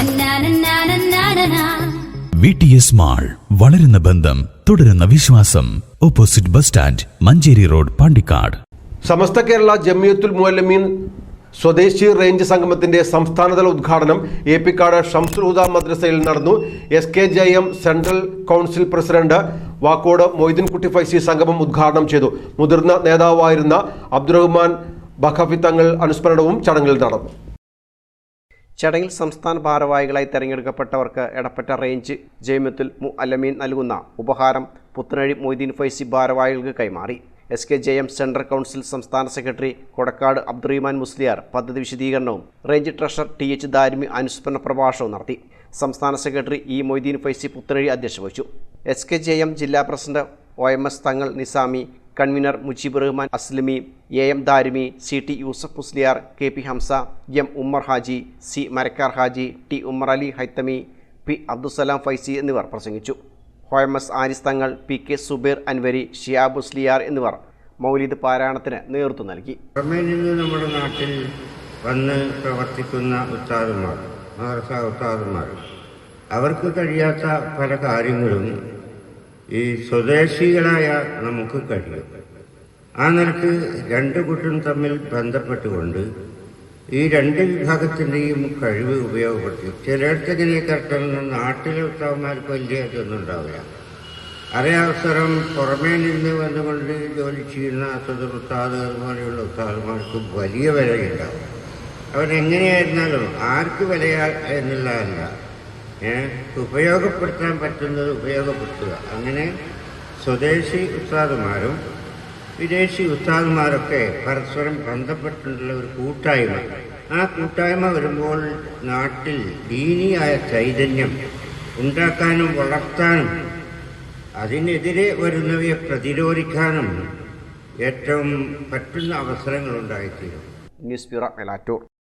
നന്നാനന്നാനന്നാനനാ. V T S mall വളരുന്ന ബന്ധം തുടരുന്ന വിശ്വാസം. Opposite bus stand Manjeri road Pandikkad. Samastha Kerala Jamiyyathul Muallimeen സ്വദേശി റേഞ്ച് സംഗമത്തിന്റെ സംസ്ഥാനതല ഉദ്ഘാടനം ഏപ്പിക്കാട് ഷംസുൽ ഹുദ മദ്രസയിൽ നടന്നു. S K J M central council president Vakkode Moideenkutty Faizy സംഗമം ഉദ്ഘാടനം ചെയ്തു. മുതിർന്ന നേതാവായിരുന്ന അബ്ദുറഹ്മാൻ ബഖഫി തങ്ങൾ അനുസ്മരണവും ചടങ്ങിൽ നടന്നു. ചടങ്ങിൽ സംസ്ഥാന ഭാരവാഹികളായി തെരഞ്ഞെടുക്കപ്പെട്ടവർക്ക് എടപ്പറ്റ റേഞ്ച് ജയ്മത്തുൽ മു അലമീൻ നൽകുന്ന ഉപഹാരം പുത്തനഴി മൊയ്തീൻ ഫൈസി ഭാരവാഹികൾക്ക് കൈമാറി. S K J M central council സംസ്ഥാന സെക്രട്ടറി കൊടക്കാട് അബ്ദുറഹിമാൻ മുസ്ലിയാർ പദ്ധതി വിശദീകരണവും range treasurer T H Darimi അനുസ്മരണ പ്രഭാഷണവും നടത്തി. സംസ്ഥാന സെക്രട്ടറി ഇ മൊയ്തീൻ ഫൈസി പുത്തനഴി അധ്യക്ഷ വഹിച്ചു. എസ് കെ ജെ എം ജില്ലാ president O M S Thangal Nizami convener Mujeeb Rahman Aslami A M Darimi C T Yusuf Musliyar K P Hamza M Ummer Haji C Marakkar Haji T Ummer Ali Haithami P Abdussalam Faizy എന്നിവർ പ്രസംഗിച്ചു. ഹോയമസ് Aris Thangal P K Subeer Anwari Shihab Musliyar എന്നിവർ മൗലിദ് പാരായണത്തിന് നേതൃത്വം നൽകി. നമ്മുടെ നാട്ടിൽ വന്ന് പ്രവർത്തിക്കുന്ന ഉസ്താദന്മാർ അവർക്ക് കഴിയാത്ത പല കാര്യങ്ങളും ഈ സ്വദേശികളായ നമുക്ക് കഴിയും. ആ നിലയ്ക്ക് രണ്ട് കുട്ടികൾ തമ്മിൽ ബന്ധപ്പെട്ടുകൊണ്ട് ഈ രണ്ട് വിഭാഗത്തിന്റെയും കഴിവ് ഉപയോഗപ്പെടുത്തി. ചിലയിടത്ത് ഇങ്ങനെ കറക്റ്റ് നാട്ടിലെ ഉസ്താവന്മാർക്ക് വലിയ ഇതൊന്നും ഉണ്ടാവില്ല. അതേ അവസരം പുറമേ നിന്ന് വന്നുകൊണ്ട് ജോലി ചെയ്യുന്ന ഉസ്താദ് അതുപോലെയുള്ള ഉസ്താദന്മാർക്ക് വലിയ വിലയുണ്ടാവും. അവരെങ്ങനെയായിരുന്നാലും ആർക്ക് വില എന്നുള്ളതല്ല. ഉപയോഗപ്പെടുത്താൻ പറ്റുന്നത് ഉപയോഗപ്പെടുത്തുക. അങ്ങനെ സ്വദേശി ഉസ്താദുമാരും വിദേശി ഉസ്താദുമാരൊക്കെ പരസ്പരം ബന്ധപ്പെട്ടിട്ടുള്ള ഒരു കൂട്ടായ്മ. ആ കൂട്ടായ്മ വരുമ്പോൾ നാട്ടിൽ ദീനിയായ ചൈതന്യം ഉണ്ടാക്കാനും വളർത്താനും അതിനെതിരെ വരുന്നവയെ പ്രതിരോധിക്കാനും ഏറ്റവും പറ്റുന്ന അവസരങ്ങൾ ഉണ്ടായിത്തീരും. ന്യൂസ്